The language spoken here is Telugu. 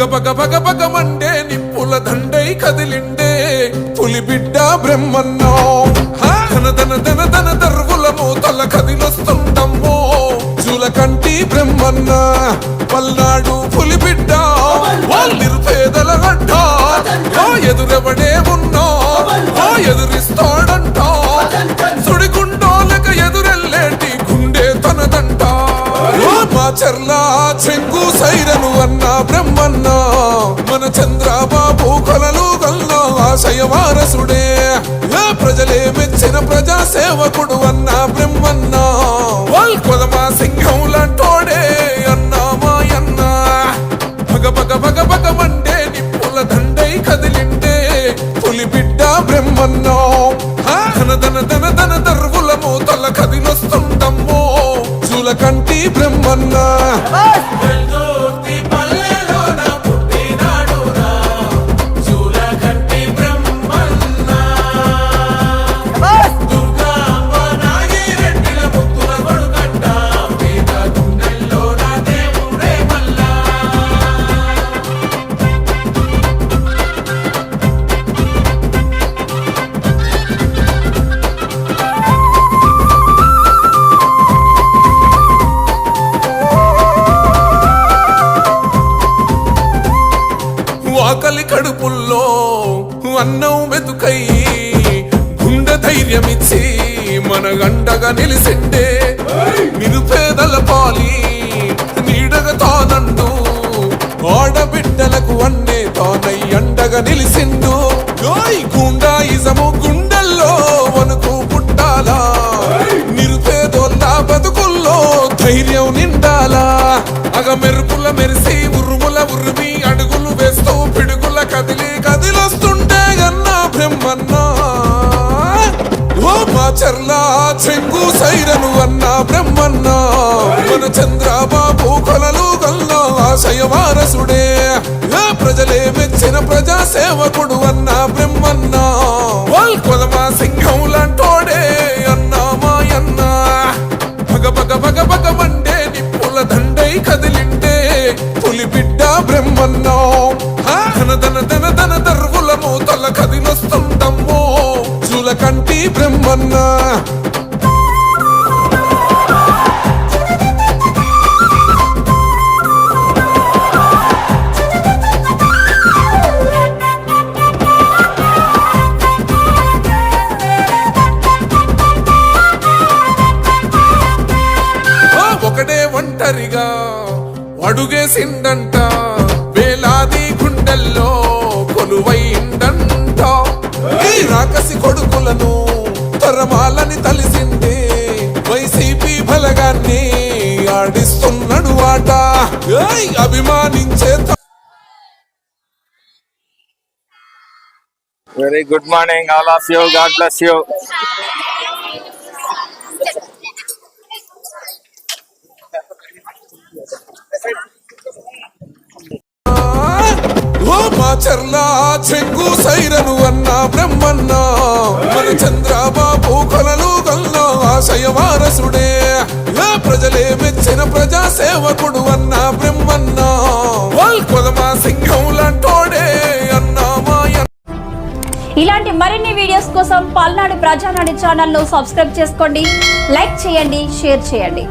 పగ పగ పగ మండే నిప్పుల దండై కదిలిండే. పులి బిడ్డ బ్రహ్మన్నో ధన ధన ధన ధన దర్వులము తల కదిలొస్తుండమ్మో జూల కంటి బ్రహ్మన్న పల్నాడు పులి బిడ్డ వాళ్ళ నిరుపేదల గడ్డ. ఎదురెవడే ఉన్నా ఎదురిస్తాడంట. సుడిగుండోలక ఎదురెల్లేటి గుండె తనదంట. మా చెర్లా చెంగు సైరను అన్న బ్రహ్మన్న మన చంద్రబాబు కొలలు గల్ల ఆశయ వారసుడే. ప్రజలే మెచ్చిన ప్రజా సేవకుడు అన్న బ్రహ్మన్న. వాల్ కొదమా సింహం లాంటోడే అన్న మాయన్న. భగ భగ భగ భగ మండే నిప్పుల దండై కదిలింటే పులి బిడ్డ బ్రహ్మన్నో బ్రహ్మన్న. అన్నం మెతుకై గుండె ధైర్యమిచ్చి మన గండగా నిలిసిండే. నిరుపేదల పాలి నీడగా తానండు ఆడబిడ్డలకు అన్నే తానై అండగా నిలిసిండు. చర్లా చెంగు సైరను అన్న బ్రహ్మన్న. మన చంద్రబాబు కొలలు గల్ల ఆశయ వారసుడే. ప్రజలే మెచ్చిన ప్రజా సేవకుడు అన్న బ్రహ్మ బ్రహ్మన్న. ఒకటే ఒకడే ఒంటరిగా అడుగేసిండంట అభిమానించే Very good morning, all of you. God bless you. ఓ మా చర్లా చెంగు సైరను అన్న బ్రహ్మన్న మన చంద్రబాబు కొలలు గల్ల ఆశయ వారసుడే ప్రజలే ప్రజా సేవకుడు అన్న బ్రహ్మన్న. వాల్ కొదమా సింహం లాంటోడే ఇలాంటి మరిన్ని వీడియోస్ కోసం పల్నాడు ప్రజానాడు ఛానల్ను సబ్స్క్రైబ్ చేసుకోండి లైక్ చేయండి షేర్ చేయండి.